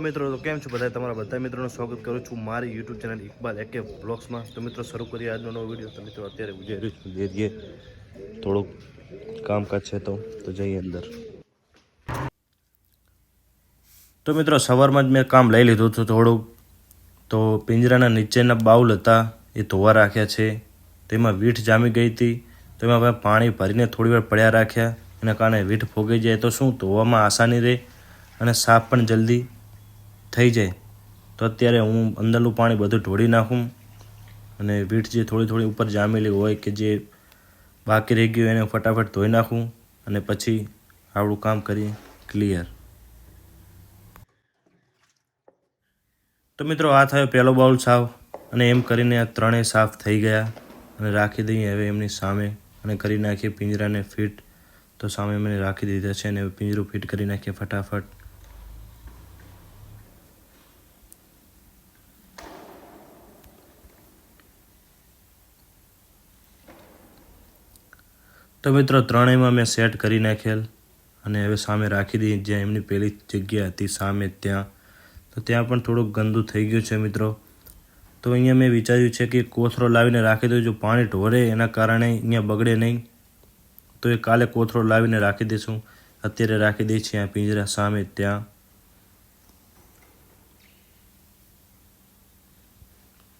મિત્રો, તો કેમ છો બધા તમારા બધા મિત્રોનું સ્વાગત કરું છું મારી યુટ્યુબ ચેનલ ઇકબાલ એકે બ્લોગ્સમાં તો મિત્રો, શરૂ કરીએ આજનો નવો વીડિયો તો મિત્રો, અત્યારે રહ્યું છું જઈએ થોડુંક કામકાજ છે તો તો જઈએ અંદર. તો મિત્રો, સવારમાં જ મેં કામ લઈ લીધું હતું થોડુંક. તો પિંજરાના નીચેના બાઉલ હતા, એ ધોવા રાખ્યા છે. તેમાં વીઠ જામી ગઈ હતી. તો એમાં પાણી ભરીને થોડી વાર પડ્યા રાખ્યા. એના કારણે વીઠ ફોગી જાય તો શું? ધોવામાં આસાની રહે અને સાફ પણ જલ્દી થઈ જાય, તો અત્યારે હું અંદરનું પાણી બધું ઢોળી નાખું અને વીંઠ જે થોડી થોડી ઉપર જામેલી હોય કે જે બાકી રહી ગયું એને ફટાફટ ધોઈ નાખું અને પછી આપણું કામ કરીએ ક્લિયર તો મિત્રો આ થયો પહેલો બાઉલ સાફ અને એમ કરીને આ ત્રણેય સાફ થઈ ગયા અને રાખી દઈએ હવે એમની સામે અને કરી નાખીએ પિંજરાને ફિટ. તો સામે મને રાખી દીધા છે અને પિંજરું ફિટ કરી નાખીએ ફટાફટ. તો મિત્રો, ત્રણેયમાં મેં સેટ કરી નાખેલ અને હવે સામે રાખી દીધી જ્યાં એમની પહેલી જગ્યા હતી, સામે ત્યાં. તો ત્યાં પણ થોડુંક ગંદુ થઈ ગયું છે મિત્રો. તો અહીંયા મેં વિચાર્યું છે કે કોથરો લાવીને રાખી દઉં જો પાણી ઢોરે, એના કારણે અહીંયા બગડે નહીં. તો એ કાલે કોથરો લાવીને રાખી દઈશું. અત્યારે રાખી દઈએ છીએ આ પિંજરા સામે ત્યાં.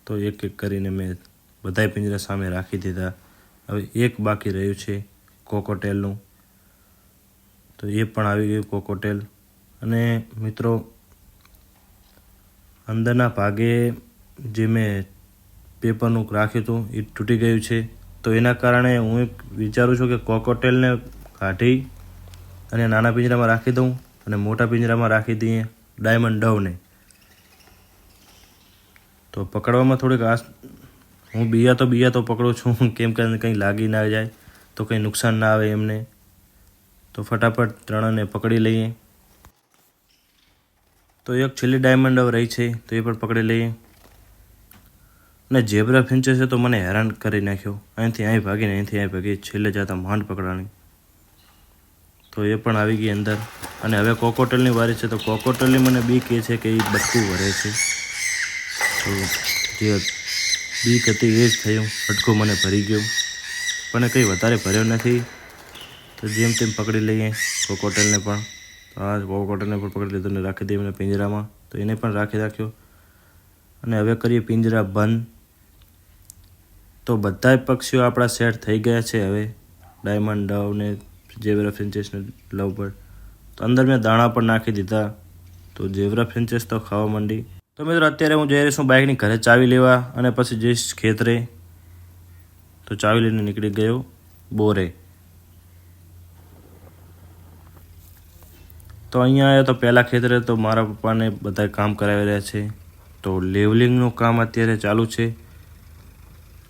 તો એક એક કરીને મેં બધાય પિંજરા સામે રાખી દીધા. હવે એક બાકી રહ્યું છે. કોકોટેલનું તો એ પણ આવી ગયું કોકોટેલ અને મિત્રો, અંદરના ભાગે જે મેં પેપરનું રાખ્યું હતું, એ તૂટી ગયું છે. તો એના કારણે હું વિચારું છું કે કોકોટેલને કાઢી અને નાના પિંજરામાં રાખી દઉં અને મોટા પિંજરામાં રાખી દઈએ ડાયમંડ ડવને. તો પકડવામાં થોડીક આસ હું બીયા તો બીયા તો પકડું છું, કેમ કે કંઈ લાગી ના જાય. તો કંઈ નુકસાન ના આવે એમને. તો ફટાફટ ત્રણને પકડી લઈએ. તો એક છેલ્લી ડાયમંડ હવે રહી છે, તો એ પણ પકડી લઈએ. અને ઝેબ્રા ફિંચે છે તો મને હેરાન કરી નાખ્યો. અહીંથી અહીં ભાગીને, અહીંથી અહીં ભાગી છેલ્લે જતા માંડ પકડાણી. તો એ પણ આવી ગઈ અંદર. અને હવે કોકોટલની વારી છે, તો કોકોટલની મને બીક એ છે કે એ બટકું વરે છે. તો જે બીક હતી એ જ થયું. બટકું મને ભરી ગયું. પણ કંઈ વધારે ભર્યો નથી, તો જેમ તેમ પકડી લઈએ કોકોટલને પણ. તો આ કોકોટલને પણ પકડી લીધો ને રાખી દઈએ પિંજરામાં. તો એને પણ રાખી રાખ્યો. અને હવે કરીએ પિંજરા બંધ. તો બધાય પક્ષીઓ આપણા સેટ થઈ ગયા છે હવે. ડાયમંડ ડવ ને જેવરા ફ્રિન્ચેસને લવ પર તો અંદર મેં દાણા પણ નાખી દીધા. તો જેવરા ફ્રિન્ચેસ તો ખાવા માંડી. તો મિત્રો, અત્યારે હું જઈ રહ્યો છું બાઇકની ઘરે ચાવી લેવા અને પછી જઈશ ખેતરે. તો ચાવી લઈને નીકળી ગયો બોરે. તો અહીંયા આવ્યો તો પહેલાં ખેતરે તો મારા પપ્પાને બધા કામ કરાવી રહ્યા છે. તો લેવલિંગનું કામ અત્યારે ચાલુ છે.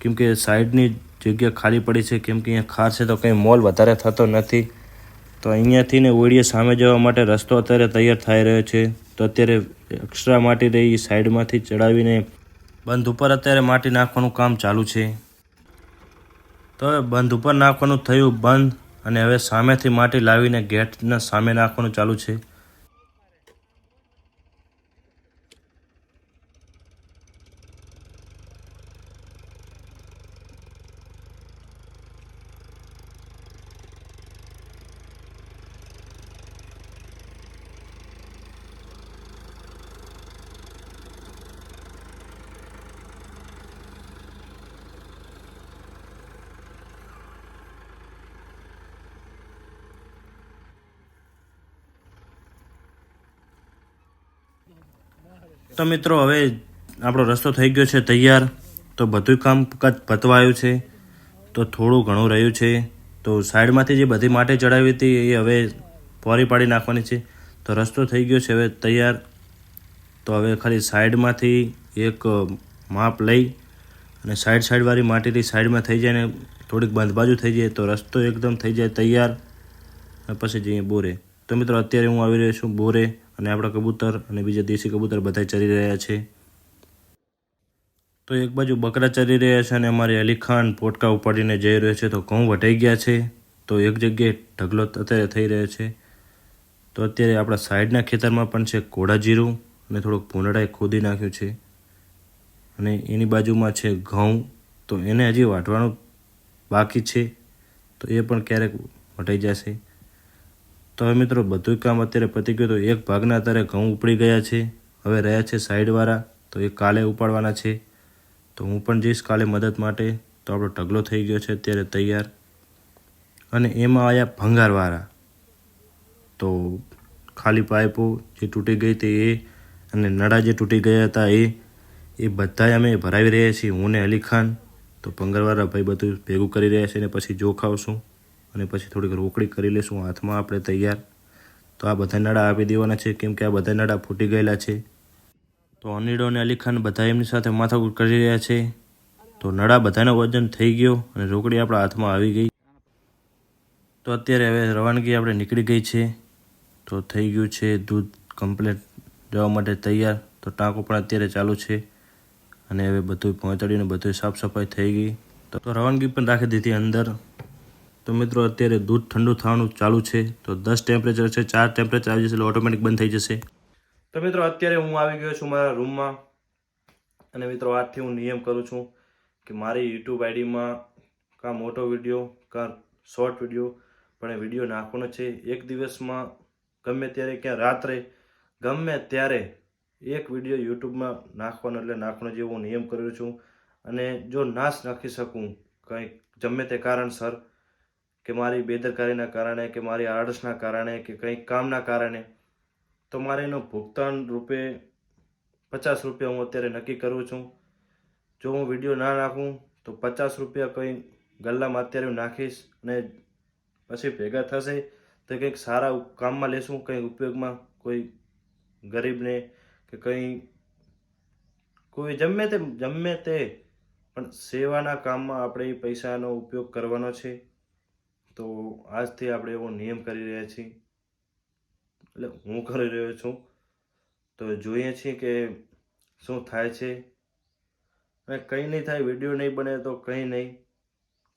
કેમ કે સાઈડની જગ્યા ખાલી પડી છે, કેમ કે અહીંયા ખાર છે તો કંઈ મોલ વધારે થતો નથી. તો અહીંયાથી ને ઓળીએ સામે જવા માટે રસ્તો અત્યારે તૈયાર થઈ રહ્યો છે. તો અત્યારે એક્સ્ટ્રા માટી રહી સાઈડમાંથી ચડાવીને બંધ ઉપર અત્યારે માટી નાખવાનું કામ ચાલુ છે. તો હવે બંધ ઉપર નાખવાનું થયું બંધ અને હવે સામેથી માટી લાવીને ગેટના સામે નાખવાનું ચાલુ છે. તો મિત્રો, હવે આપણો રસ્તો થઈ ગયો છે તૈયાર. તો બધું કામ પતવાયું છે. તો થોડું ઘણું રહ્યું છે. તો સાઈડમાંથી જે બધી માટી ચડાવી હતી એ હવે પોરી પાડી નાખવાની છે. તો રસ્તો થઈ ગયો છે હવે તૈયાર. તો હવે ખાલી સાઈડમાંથી એક માપ લઈ અને સાઈડ સાઈડવાળી માટીથી સાઈડમાં થઈ જાય ને થોડીક બાંધબાજુ થઈ જાય તો રસ્તો એકદમ થઈ જાય તૈયાર. અને પછી જઈએ બોરે. તો મિત્રો, અત્યારે હું આવી રહ્યો છું બોરે. અને આપણા કબૂતર અને બીજા દેશી કબૂતર બધા ચરી રહ્યા છે. તો એક બાજુ બકરા ચરી રહ્યા છે અને અમારે અલી ખાન પોટકા ઉપાડીને જઈ રહ્યો છે તો ઘઉં વટાઈ ગયા છે. તો એક જગ્યાએ ઢગલો અત્યારે થઈ રહ્યો છે. તો અત્યારે આપણા સાઈડના ખેતરમાં પણ છે કોળા જીરું અને થોડુંક ભૂંડળાએ ખોદી નાખ્યું છે. અને એની બાજુમાં છે ઘઉં. તો એને હજી વાટવાનું બાકી છે. તો એ પણ ક્યારેક વટાઈ જશે. તો હવે મિત્રો બધું કામ અત્યારે પતી ગયું તો એક ભાગના અત્યારે ઘઉં ઉપડી ગયા છે. હવે રહ્યા છે સાઈડવાળા, તો એ કાલે ઉપાડવાના છે. તો હું પણ જઈશ કાલે મદદ માટે. તો આપણો ઢગલો થઈ ગયો છે અત્યારે તૈયાર. અને એમાં આવ્યા ભંગારવાળા. તો ખાલી પાઇપો જે તૂટી ગઈ હતી એ અને નળા જે તૂટી ગયા હતા એ એ બધાએ અમે ભરાવી રહ્યા છીએ. હું ને અલી ખાન તો ભંગારવાળા ભાઈ બધું ભેગું કરી રહ્યા છે અને પછી જોખાવશું. અને પછી થોડીક રોકડી કરી લઈશું હાથમાં આપણે તૈયાર. તો આ બધા નળા આપી દેવાના છે, કેમ કે આ બધા નળા ફૂટી ગયેલા છે. તો અનિડો અને અલી ખાન બધા એમની સાથે માથાકૂટ કરી રહ્યા છે. તો નળા બધાનો વજન થઈ ગયો અને રોકડી આપણા હાથમાં આવી ગઈ. તો અત્યારે હવે રવાનગી આપણે નીકળી ગઈ છે. તો થઈ ગયું છે દૂધ કમ્પ્લેટ જવા માટે તૈયાર. તો ટાંકો પણ અત્યારે ચાલુ છે. અને હવે બધું પહોંચાડીને બધું સાફ સફાઈ થઈ ગઈ. તો રવાનગી પણ રાખી દીધી અંદર. તો મિત્રો અત્યારે દૂધ ઠંડુ થવાનું ચાલુ છે. તો દસ ટેમ્પરેચર છે, ચાર ટેમ્પરેચર આવી જશે એટલે ઓટોમેટિક બંધ થઈ જશે. તો મિત્રો અત્યારે હું આવી ગયો છું મારા રૂમમાં અને મિત્રો આજથી હું નિયમ કરું છું કે મારી યુટ્યુબ આઈડીમાં કાં મોટો વીડિયો કાં શોર્ટ વીડિયો પણ એ વીડિયો નાખવાનો છે. એક દિવસમાં ગમે ત્યારે ક્યાં રાત્રે, ગમે ત્યારે એક વીડિયો યુટ્યુબમાં નાખવાનો એટલે નાખવાનો જેવો નિયમ કર્યો છું. અને જો નાશ નાખી શકું કંઈક, ગમે તે કારણસર કે મારી બેદરકારીના કારણે, કે મારી આળસના કારણે, કે કંઈક કામના કારણે, તો મારે એનું ભુગતાન રૂપે, પચાસ રૂપિયા હું અત્યારે નક્કી કરું છું. જો હું વીડિયો ના નાખું, તો પચાસ રૂપિયા કંઈ ગલ્લામાં અત્યારે હું નાખીશ અને પછી ભેગા થશે તો કંઈક સારા કામમાં લેશું કંઈ ઉપયોગમાં, કોઈ ગરીબને કે કંઈ, કોઈ જમે તે જમે તે, પણ સેવાના કામમાં આપણે પૈસાનો ઉપયોગ કરવાનો છે. તો આજથી આપણે એવો નિયમ કરી રહ્યા છીએ. એટલે હું કરી રહ્યો છું. તો જોઈએ છીએ કે શું થાય છે. અને કંઈ નહીં થાય, વીડિયો નહીં બને તો કંઈ નહીં.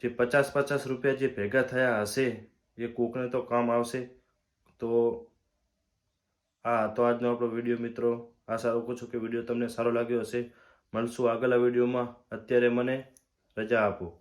જે પચાસ પચાસ રૂપિયા જે ભેગા થયા હશે, એ કોકને તો કામ આવશે. તો હા, તો આજનો આપણો વીડિયો મિત્રો, આશા રાખું છું કે વીડિયો તમને સારો લાગ્યો હશે. મળશું આગળના વિડીયોમાં. અત્યારે મને રજા આપો.